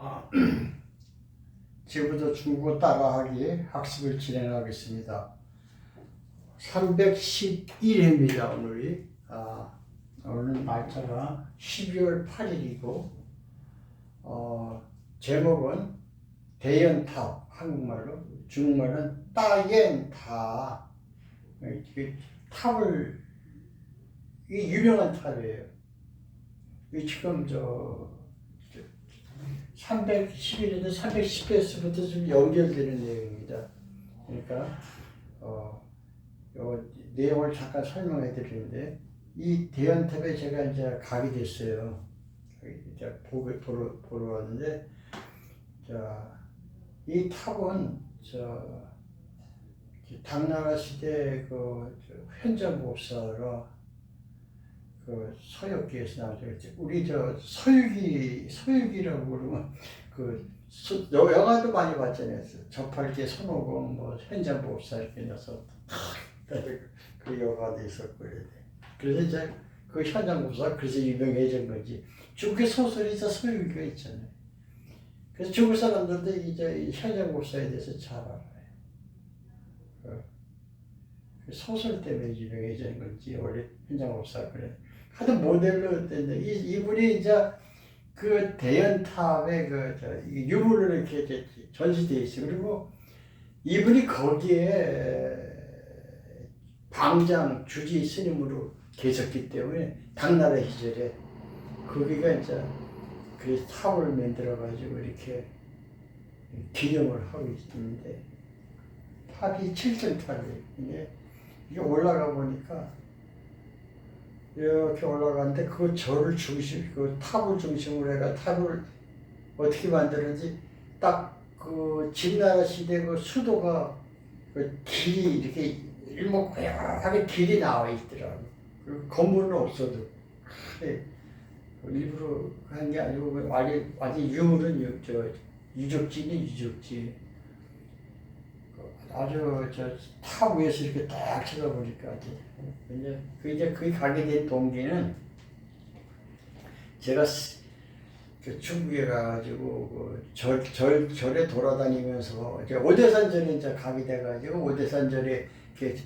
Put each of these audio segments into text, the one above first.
아, 지금부터 중국어 따라하기 학습을 진행하겠습니다. 311회입니다, 오늘이. 아, 오늘 날짜가 12월 8일이고, 어, 제목은 대연탑, 한국말로, 중국말은. 이게 탑을, 이게 유명한 탑이에요. 이 지금 저 311인데 310회에서부터 좀 연결되는 내용입니다. 그러니까 어, 요 내용을 잠깐 설명해 드리는데 이 대연탑에 제가 이제 가게 됐어요. 이제 보고 보러 보러 왔는데 자 이 탑은 저 당나라 시대 그저 현장 목사가 그 서역기에서 나오죠. 우리 저 서유기 서유기라고 그러면 그 수, 여- 영화도 많이 봤잖아요. 저팔계 손오공 뭐 현장 복사 이렇게 넣어서 그 영화도 있었고 그래. 그래서 이제 그 현장 복사 그래서 유명해진 거지. 중국의 소설이 저 서유기가 있잖아요. 그래서 중국 사람들도 이제 이 현장 복사에 대해서 잘 알아요. 그, 그 소설 때문에 유명해진 건지 원래 현장 복사 그래. 모델로 됐는데 이, 이분이 이제 그 대연탑에 그저 유물로 이렇게 전시돼 있어. 그리고 이분이 거기에 방장 주지 스님으로 계셨기 때문에 당나라 시절에 거기가 이제 그 탑을 만들어 가지고 이렇게 기념을 하고 있는데 탑이 7층 탑이에요. 이게 올라가 보니까 이렇게 올라가는데 그 절을 중심, 그 탑을 중심으로 해가 탑을 어떻게 만드는지 딱 그 진나라 시대 그 수도가 그 길이 이렇게 일목고약하게 길이 나와 있더라고. 그 건물은 없어도. 근데 일부러 한 게 아니고 그 완전 완전 유물은 유, 저 유적지는 유적지. 그 아주 저 탑 위에서 이렇게 딱 쳐다보니까 이제 그 이제 그 가게 된 동기는 제가 스- 그 중국에 가가지고 그 절, 절, 절에 돌아다니면서 이제 오대산절에 이제 가게 돼가지고 오대산절에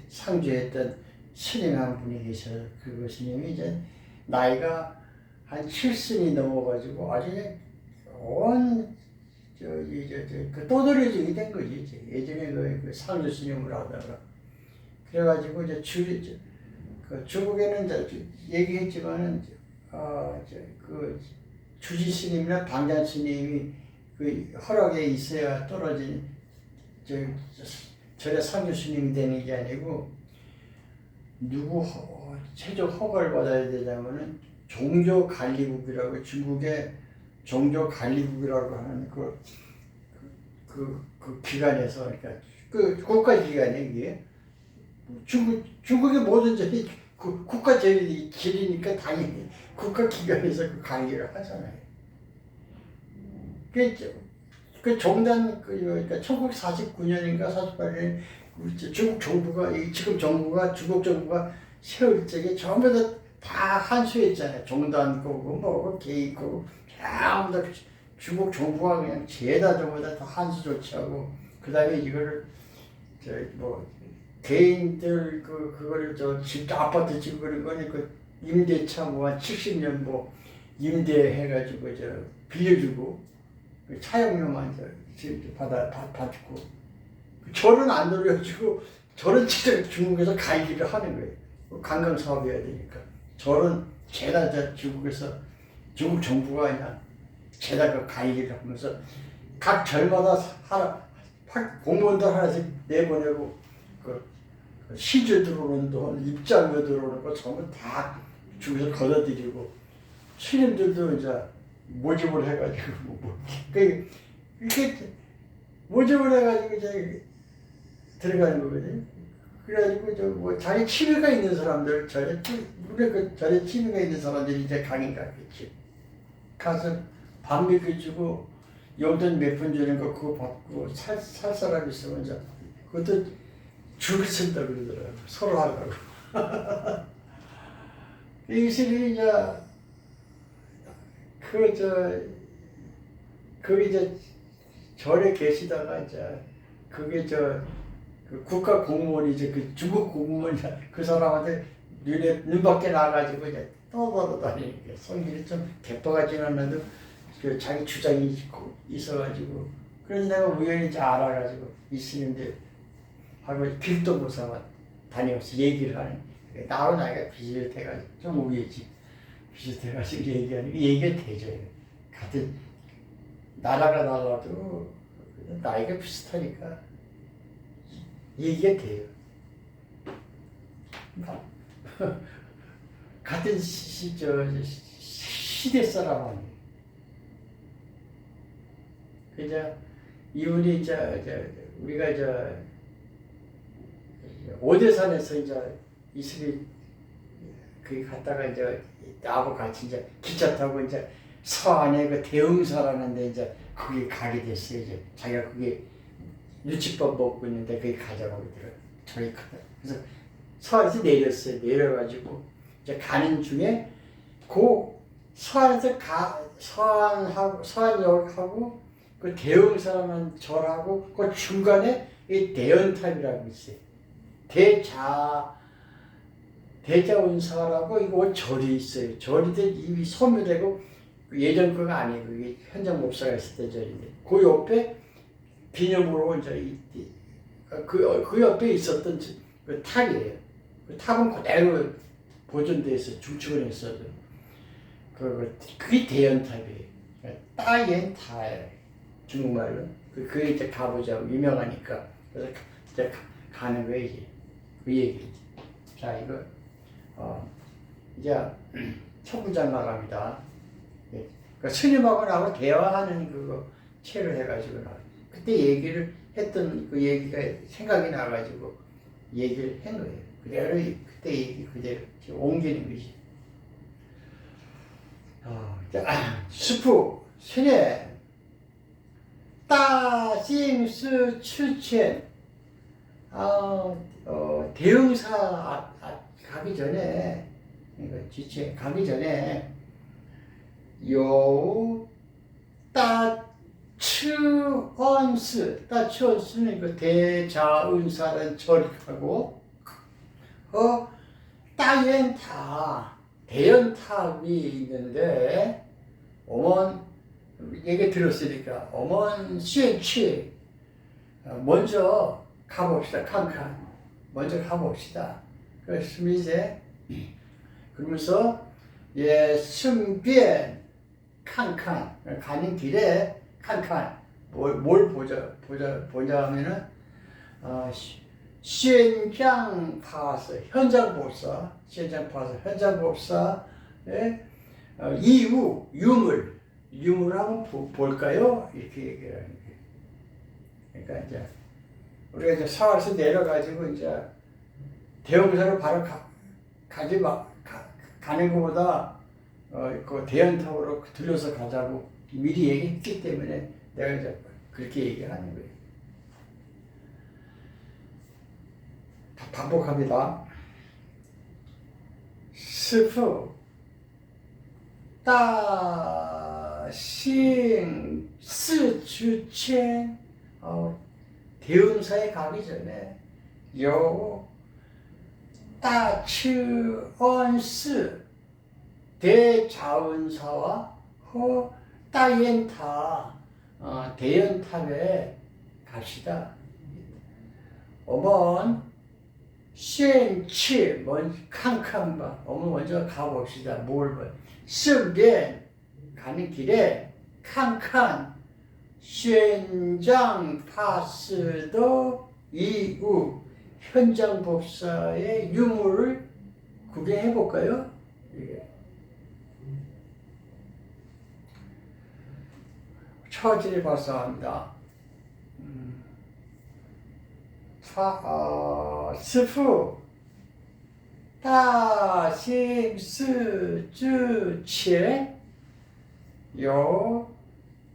상주했던 스님 한 분이 계셔요. 그 스님이 이제 나이가 한 7순이 넘어가지고 아주 온 저기 저그 또들어지게 된 거지. 예전에 그, 그 상주 스님을 하다가 그래가지고 이제 주, 그 중국에는 이제 얘기했지만은 어 그 주지 스님이나 방장 스님이 그 허락에 있어야 떨어진 저 절의 상주 스님이 되는 게 아니고 누구 허, 최종 허가를 받아야 되냐면은 종조 관리국이라고 중국의 종조 관리국이라고 하는 그, 그, 그 기관에서 그러니까 그 국가 기관이 이게 중국 중국의 모든 그 국가 절이 길이니까 당연히 국가 기관에서 그 관리를 하잖아요. 그, 그 종단 그 그러니까 1949년인가 48년 중국 정부가 이 지금 정부가 중국 정부가 세울 적에 전부 다, 다 한수했잖아요. 종단 거고 뭐 개입 거고 전부 다 중국 정부가 그냥 죄다 전부 다, 다 한수 조치하고 그 다음에 이거를 저 뭐 개인들 그 그거를 저집 아파트 짓고 그런 거니 그 임대차 뭐한 70년 뭐 임대해가지고 저 빌려주고 그 차용료만 저집 받아 받, 받고 절은 안 돌려주고 절은 진짜 중국에서 관리를 하는 거예요. 관광 사업해야 되니까 절은 죄다 저 중국에서 중국 정부가 그냥 죄다 그 관리를 하면서 각 절마다 하나 학- 공무원들 하나씩 내보내고 그 시주 들어오는 돈, 입장료 들어오는 거 전부 다 중에서 걷어들이고 스님들도 이제 모집을 해가지고 뭐, 뭐. 그 이렇게 모집을 해가지고 이제 들어가는 거거든요. 그래가지고 저뭐 자기 취미가 있는 사람들 취- 물에 그 절에 취미가 있는 사람들이 이제 강의 갔겠지. 가서 밥 먹여주고 용돈 몇 푼 주는 거 그거 받고 살, 살 사람 있으면 이제 그것도 줄을 쓴다 그러더라고. 서로 하려고. 이 스님이 이제 그저 거기 이제 절에 계시다가 이제 그게 저 그 국가 공무원이 이제 그 중국 공무원 그 사람한테 눈에 눈 밖에 나가지고 이제 게 성질이 좀 개빠가지는 않아도 그 자기 주장이 있고 있어가지고 그래서 내가 우연히 이제 알아가지고 있으는데 하고 길도 못 삼아 다니면서 얘기를 하는 나하고 나이가 비슷해가지고 좀 우회지. 비슷해가지고 얘기하는 게 얘기가 되죠. 같은 나라가 달라도 나이가 비슷하니까 얘기가 돼요. 같은 시, 저, 시대 사람 아니에요 그저 이분이 저, 저 우리가 저 오대산에서 이제 이슬이 그 갔다가 이제 나하고 같이 이제 기차 타고 이제 서안에 그 대흥사라는데 이제 거기 가게 됐어요. 이제 자기가 거기 유치법 먹고 있는데 거기 가자고 그러더라고요. 저희 가 그래서 서안에서 내렸어요. 내려가지고 이제 가는 중에 그 서안에서 가 서안하고 서안역하고 그 대흥사라는 절하고 그 중간에 이 대연탑이라고 있어요. 대자 대자운사라고 이거 절이 있어요. 절인데 이미 소멸되고 예전 그거 아니에요. 그게 현장 목사가 있을 때 절인데 그 옆에 기념으로 이제 이- 이- 그, 그 옆에 있었던 저- 그 탑이에요. 그 탑은 그대로 보존돼 있어요. 중축을 했어도 그 그게 대연탑이에요. 따옌타예요. 중국말로 그 그게 이제 가보자고 유명하니까 그래서 이제 가- 가는 거예요 이게 그 얘기. 자 이거 어 이제 첫 문장 나갑니다. 예. 그 스님하고 나하고 대화하는 그거 책을 해가지고 나 그때 얘기를 했던 그 얘기가 생각이 나가지고 얘기를 한 거예요. 그대로 이- 그때 얘기 그대로 옮기는 거지. 어, 자, 스프 스님 따싱스 추첸 아, 어, 대응사 아, 아, 가기 전에 이거 지체 가기 전에 요 따츠언스 따츠언스는 그 대자은사라는 절하고. 어 따연타 대연탑이 있는데 어먼 얘기 들었으니까 어먼 시행치 먼저 가봅시다 칸칸 먼저 가봅시다 그랬으면 이제 그러면서 예 승변 칸칸 가는 길에 칸칸 뭘, 뭘 보자 보자 보자 하면은 어, 시- 현장 파서 현장 법사 현장 파서 현장 법사의 어, 이유 유물 유물 한번 보- 볼까요 이렇게 얘기를 하는 거예요. 그러니까 이제 우리가 이제 서울에서 내려가지고 이제 대형사로 바로 가, 가지 마, 가, 가는 것보다 어, 그 대형 타워로 들려서 가자고 미리 얘기했기 때문에 내가 이제 그렇게 얘기하는 거예요. 반복합니다. 스프 따싱 스주첸 어, 대운사에 가기 전에 요 따츠언스 대자운사와 허 따옌타 어, 대연탑에 갑시다. 어먼 시치 먼 칸칸바 어머 먼저 가봅시다. 뭘 봐? 승변 가는 길에 칸칸 쉔장 파스도 이후 현장 법사의 유무를 구경해 볼까요? 예. 처지를 발사합니다. 음. 파스프 다심스주치요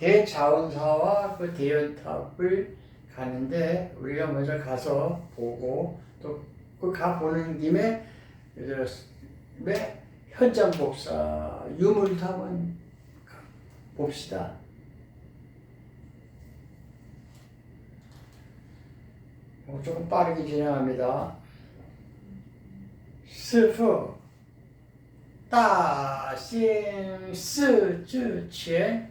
대자원사와 그 대연탑을 가는데 우리가 먼저 가서 보고 또 그 가 보는 김에 왜 현장 복사 유물도 한번 봅시다. 어, 조금 빠르게 진행합니다. 师傅大兴寺之前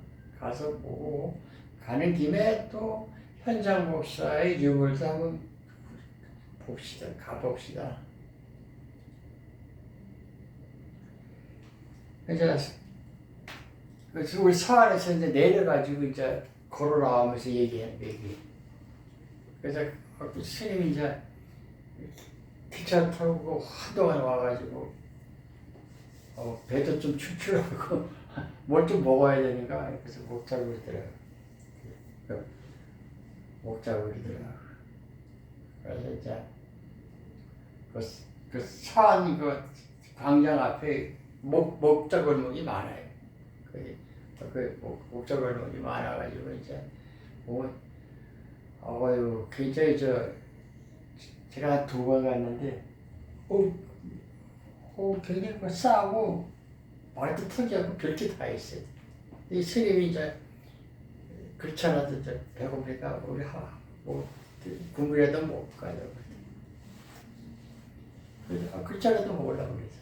가서 보고 가는 김에 또 현장 목사의 유물도 한번 봅시다. 가봅시다. 그래서 우리 서안에서 이제 내려가지고 이제 걸어 나오면서 얘기해 얘기. 그래서 그 스님이 이제 기차 타고 한동안 와가지고 어, 배도 좀 출출하고 뭘 좀 먹어야 되니까 그래서 먹자고 그러더라고. 그, 먹자고 그러더라고. 그래서 이제 그, 그 산, 그 광장 앞에 목, 목자 골목이 많아요. 그, 그 목, 목자 골목이 많아가지고 이제 뭐, 어유 굉장히 저 제가 두 번 갔는데 어, 어 굉장히 그 싸고 말도 터지하고 별게 다 있어요. 이 스님이 이제 그렇잖아도 이제 배고프니까 우리 하뭐 국물이라도 먹을까요? 그래서 글자라도 먹으려고 그래서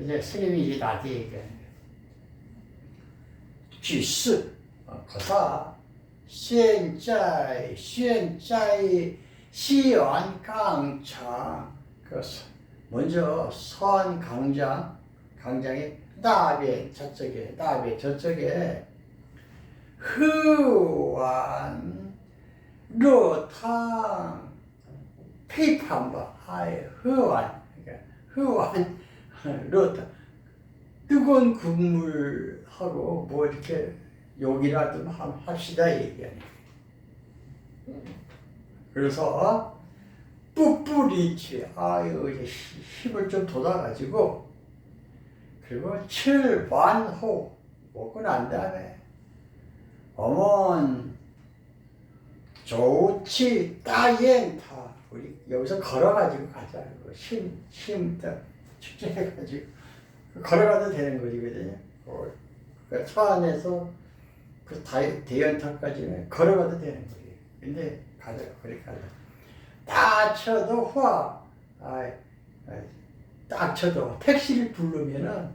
이제 스님이 이제 나한테 얘기하는 거예요. 쥐스 거사 현자의 현자의 시완강창 그 먼저 선강장 강장의 나베 저쪽에 나베 저쪽에 흐완 르탕 피판바 아예 흐완 그러니까 흐완 르탕 뜨거운 국물하고 뭐 이렇게 욕이라도 함- 합시다 얘기하는. 그래서 뿌뿌리치 아유 이제 히- 힘을 좀 돋아가지고 그리고 칠반호 먹고 난 다음에 어먼 좋지 따옌타 우리 여기서 걸어가지고 가자 힘힘 축제해가지고 걸어가도 되는 거리거든요. 어, 그러니까 차 안에서 그 다- 대연탑까지는 걸어가도 되는 거예요. 근데 가자, 그래 가자. 딱 쳐도 화, 아, 딱 쳐도 택시를 부르면은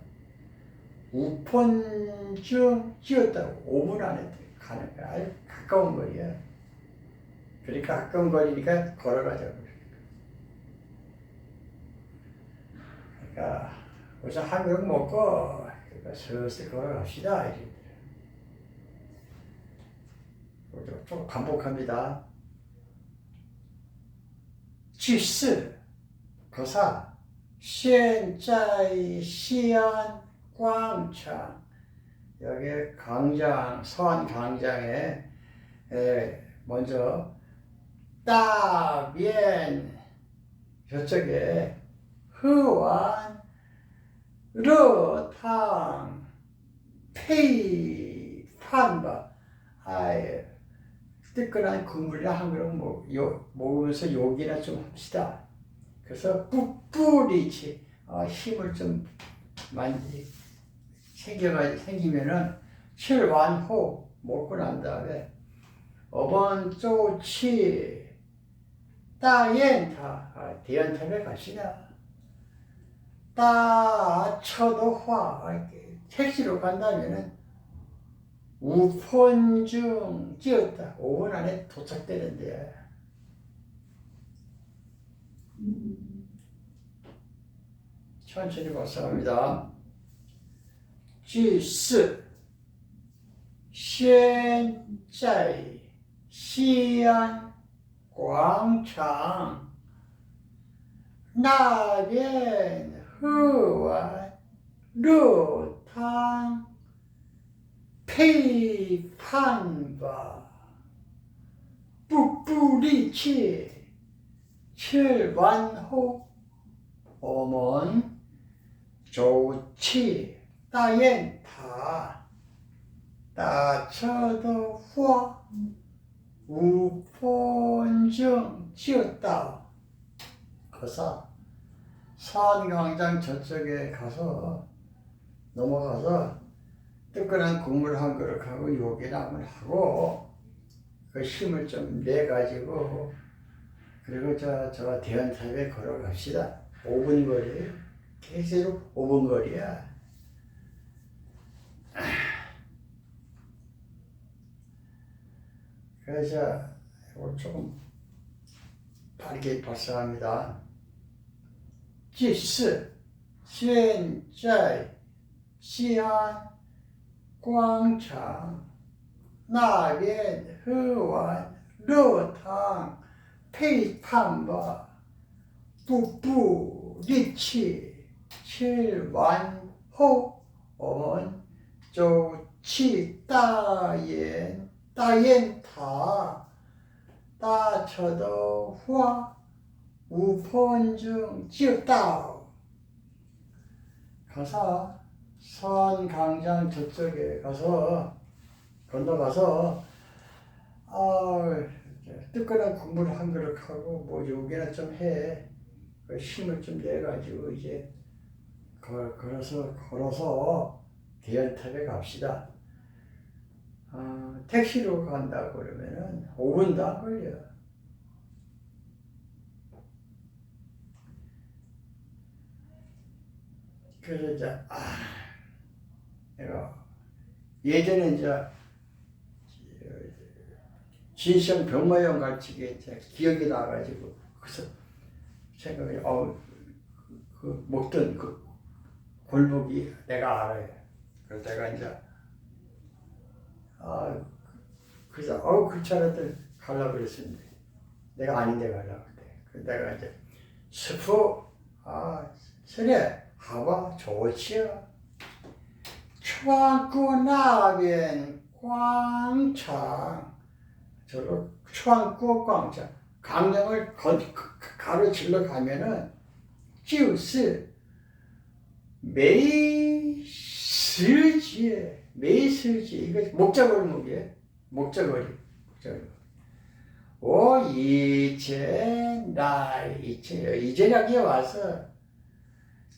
우펀쯤 뛰었다고 5분 안에 가는 거야. 아주 가까운 거리야. 그러니까 가까운 거리니까 걸어가자고. 그러니까, 그러니까 우선 한국 먹고 그러니까 슬슬 걸어갑시다. 좀 반복합니다. 치스 거사 现在西安广场 여기 광장 서안 광장에 에, 먼저 따변 저쪽에 흐완 르탕 페이 판바 아예 뜨끈한 국물이나 한 그릇 먹, 요, 먹으면서 욕이나 좀 합시다. 그래서 뿌뿌리치 어, 힘을 좀 많이 생겨가 생기면은 칠완호 먹고 난 다음에 어번 쪼치 따옌타 아, 대연탑에 가시다. 따 처도화 아, 택시로 간다면은 우폰중 찌었다. 5분 안에 도착되는데. 천천히 박사합니다. 지스. 현재 시안. 광장 나변 후원 루탕. 페이판바. 뿌뿌리치. 칠반호. 어머니 좋지. 따엔다 따쳐도 화 우본정 지었다. 거사 산광장 저쪽에 가서 넘어가서 뜨끈한 국물 한 그릇하고 요기나물 하고 그 힘을 좀 내가지고 그리고 저, 저 대한탑에 걸어갑시다. 5분 거리. 개새로 5분 거리야. 그래서 이거 조금 바르게 발사합니다. 지스, 현재, 시안, 광장, 나변, 허완, 러탕, 페이탄바, 부부, 리치, 실완호 원 조치 따옌따옌다 따옌다, 따쳐도 후아 우폰중 지었다 가사 선강장 저쪽에 가서 건너가서 아 뜨끈한 국물 한 그릇 하고 뭐 요기나 좀 해. 그 힘을 좀 내가지고 이제 걸, 걸어서 걸어서 대연탑에 갑시다. 아, 택시로 간다 그러면은 5분도 안 걸려. 그래서 이제 아 내가 예전에 이제 병마용 갈치기 이제 기억이 나가지고 그래서 생각이 어 그 그 먹던 그 골목이 내가 알아요. 그래서 내가 이제 아 그래서 어우 그 차라들 가려고 그랬습니다. 내가 아닌데 가려고. 그래서 내가 이제 스프 아 그래 하와 좋지요. 추앙구 나변 광장 저로 추앙구 광장 강장을 건, 가로질러 가면은 매실지에 매실지에 이거 목자거리 목에 목자거리 목자거리 오 이제 나 이제 이제락이 와서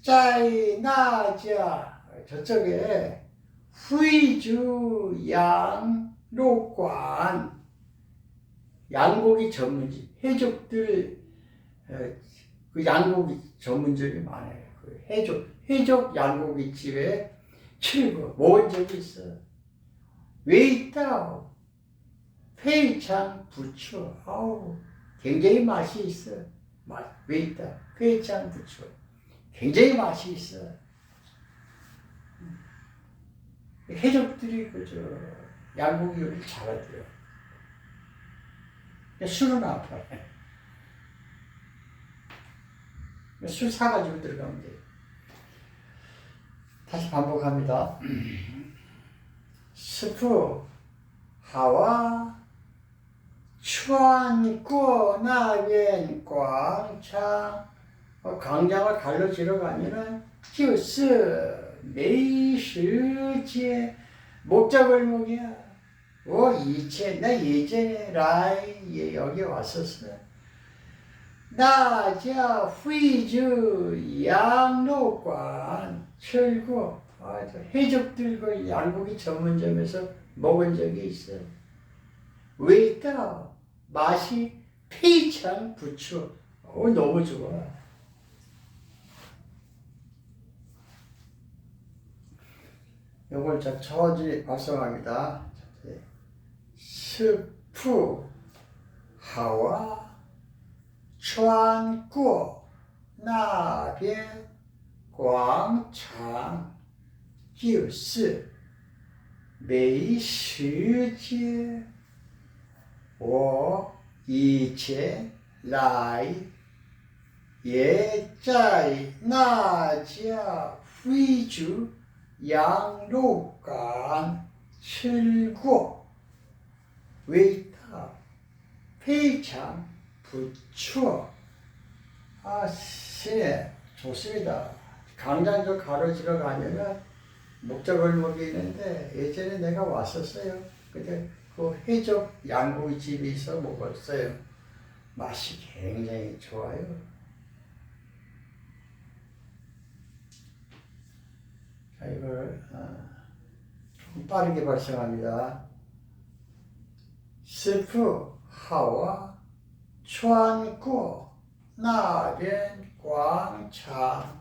짜이 나자. 저쪽에 후이주 양로관. 양고기 전문지. 해적들 어, 그 양고기 전문점이 많아요. 그 해족 해족 양고기 집에 출고 먹은 적이 있어. 왜 있다? 회창 부추 아우 굉장히 맛이 있어. 맛, 왜 있다? 회창 부추. 굉장히 맛이 있어. 해적들이 그저 양고기 요리를 잘하대요. 술은 아파. 술 사가지고 들어가면 돼. 다시 반복합니다. 스프 하와 추안꼬 나겐꽝차 예, 광장을 어, 갈로지러 가면은 큐스 메이시제 목적을 목이야. 오 이체 나 예전에 라이 예, 여기 왔었어. 나자 휘주 양로관 철구 아주 해적들과 양고기 전문점에서 먹은 적이 있어. 왜 있다? 맛이非常 부추. 어, 너무 좋아. 요걸 자 천천히 발성합니다. 스프 하와川过那边 광창 기우스 메이시제 오 이체 라이 예자이 나지아 휘주 양로간 칠구 웨이타 폐창 부추어 아신에 좋습니다. 당장 그 가로지러 가니까 음. 목적을목이 있는데 예전에 내가 왔었어요. 근데 그 해적 양고기 집이 있어 먹었어요. 맛이 굉장히 좋아요. 자, 이걸 아, 좀 빠르게 발생합니다. 스프 하와 추안코 나변 광창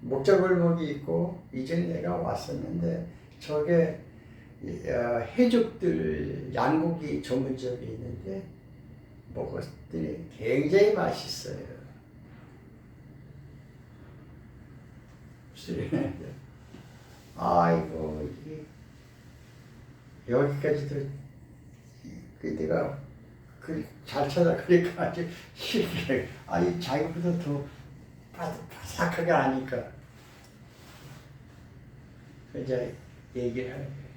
목자골목이 있고 이전에 내가 왔었는데 저게 이, 어, 해적들 양고기 전문점이 있는데 먹었더니 굉장히 맛있어요. 아이고 여기까지도 그 내가 그 잘 찾아 그러니까 아주 쉽게 아니 자기보다 더 바삭하게 아니까. 이제 얘기를 하는 거예요.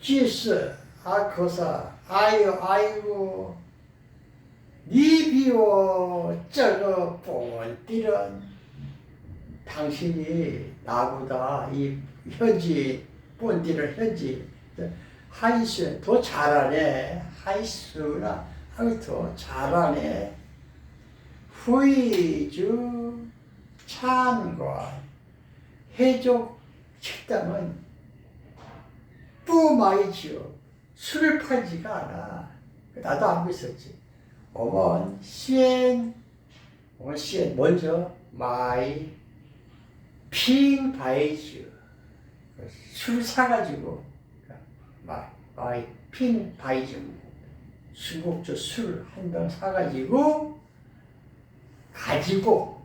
지스 아 거사 아유 아이고 니비오 저거 뽕띠런. 당신이 나보다 이 현지 본디를 현지 하이스 더 잘하네. 하이스라 하이 더 잘하네. 후이주 찬과 해적 식당은 뿌마이지요 술을 팔지가 않아. 나도 알고 있었지. 어먼 시엔 어먼 시엔 먼저 마이 핑 바이즈 술 사가지고 마- 마이 핑 바이즈 중국저 술 한 병 사가지고 가지고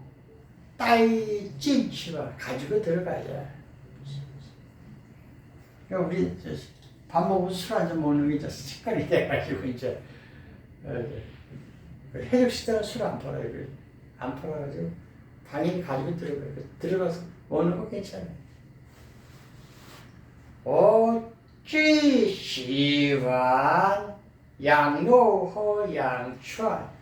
따이 찐치를 가지고 들어가야 그러니까 우리 밥 먹고 술 한잔 먹는 게 이제 습관이 돼가지고 이제 어, 그 해적 시대는 술안 팔아요. 그 안 팔아가지고 당연히 가지고 들어가요. 그 들어가서 먹는 거 괜찮아요. 어찌 시완 양로호 양춘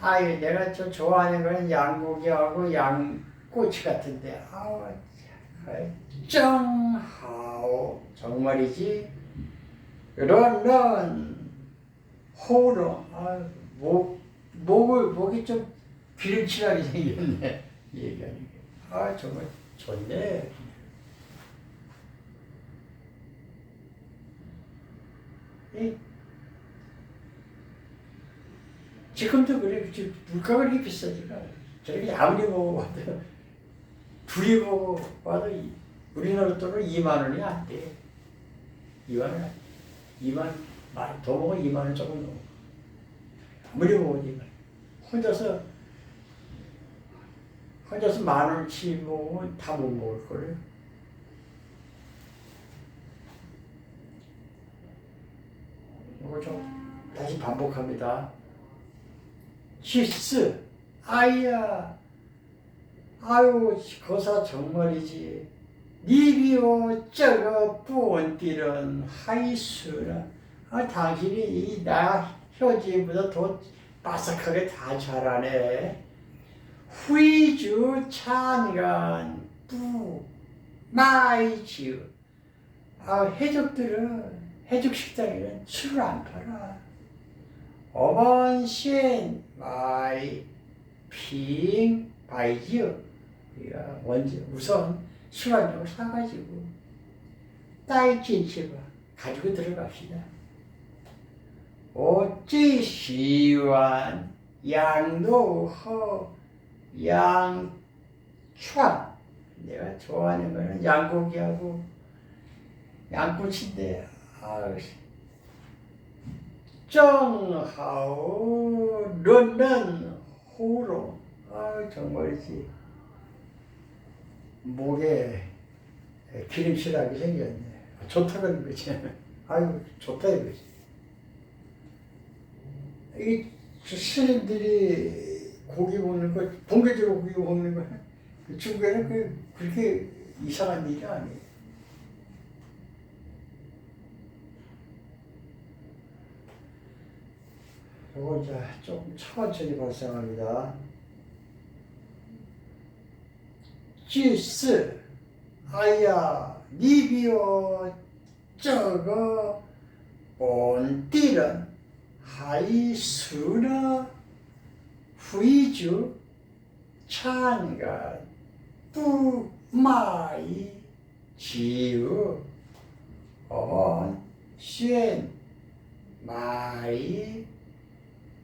아유, 내가 저 좋아하는 거는 양고기하고 양꼬치 같은데, 아우, 정하오 정말이지. 런런 호롱, 아, 목 목을 목이 좀 기름칠하게 생겼네. 얘기하는 게, 아 정말 좋네. 이 지금도 그래 물가가 이렇게 비싸지가. 저렇게 아무리 먹어봐도 둘이 먹어봐도 이- 우리나라 돈으로 2만 원이 안 돼. 2만 원, 안 돼. 2만 많이 더 먹어 2만 원 조금 넘어. 아무리 먹어도 2만 원. 혼자서 혼자서 만 원치 먹으면 다 못 먹을 거예요. 이거 좀 다시 반복합니다. 치스, 아이야, 아유, 거사 정말이지. 니비오 저거 뿌원띠는 하이수라. 아, 당신이 이나 효지보다 더 바삭하게 다 잘하네. 후이주 찬간 뿌 마이지우. 아, 해적들은, 해적 식당에는 술을 안 팔아. 어번 시엔 마이 핑 바이지요. 우리가 먼저 우선 병을 사가지고 따이 찐치바 가지고 들어갑시다. 어찌 시완 양도허 양추 내가 좋아하는 거는 양고기하고 양꼬치인데 아유 정하오 런런 호로. 아 정말이지 목에 기름칠하게 생겼네. 좋다는 거지. 아유 좋다 이거지. 이 스님들이 고기 먹는 거 본계적으로 고기 먹는 거 중국에는 그 그렇게 이상한 일이 아니에요. 요거 이제 조금 천천히 발생합니다. 지스 아야 리비오 저거 본디는 하이수나 후이주 찬가 뿌마이 지우 어원 쉔 마이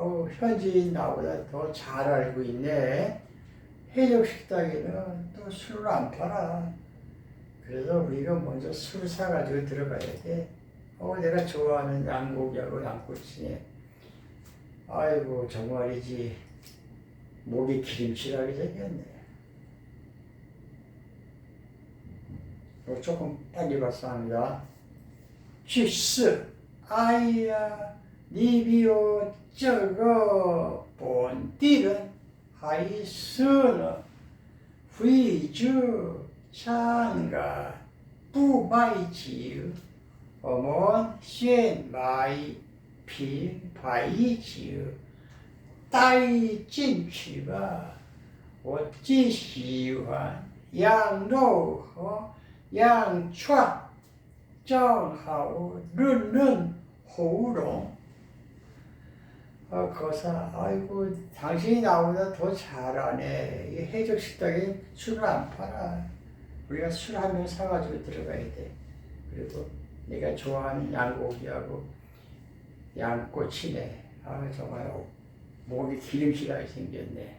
어, 현지인 나보다 더 잘 알고 있네. 해적 식당에는 또 술을 안 팔아. 그래서 우리가 먼저 술 사가지고 들어가야 돼. 어, 내가 좋아하는 양고기하고 양꼬치네. 아이고, 정말이지. 목이 기름칠하게 생겼네. 이거 조금 빨리 발사합니다. 去世，哎呀，你比我这个本地人还色呢，非洲香港不买酒，我们先买品牌酒带进去吧。我最喜欢羊肉和羊串。 정하오 른른 호우롱 어, 거사 아이고 당신이 나보다 더 잘하네. 이 해적 식당에 술을 안 팔아. 우리가 술 한 병 사가지고 들어가야 돼. 그리고 내가 좋아하는 양고기하고 양꼬치네. 아 정말 목이 기름칠하게 생겼네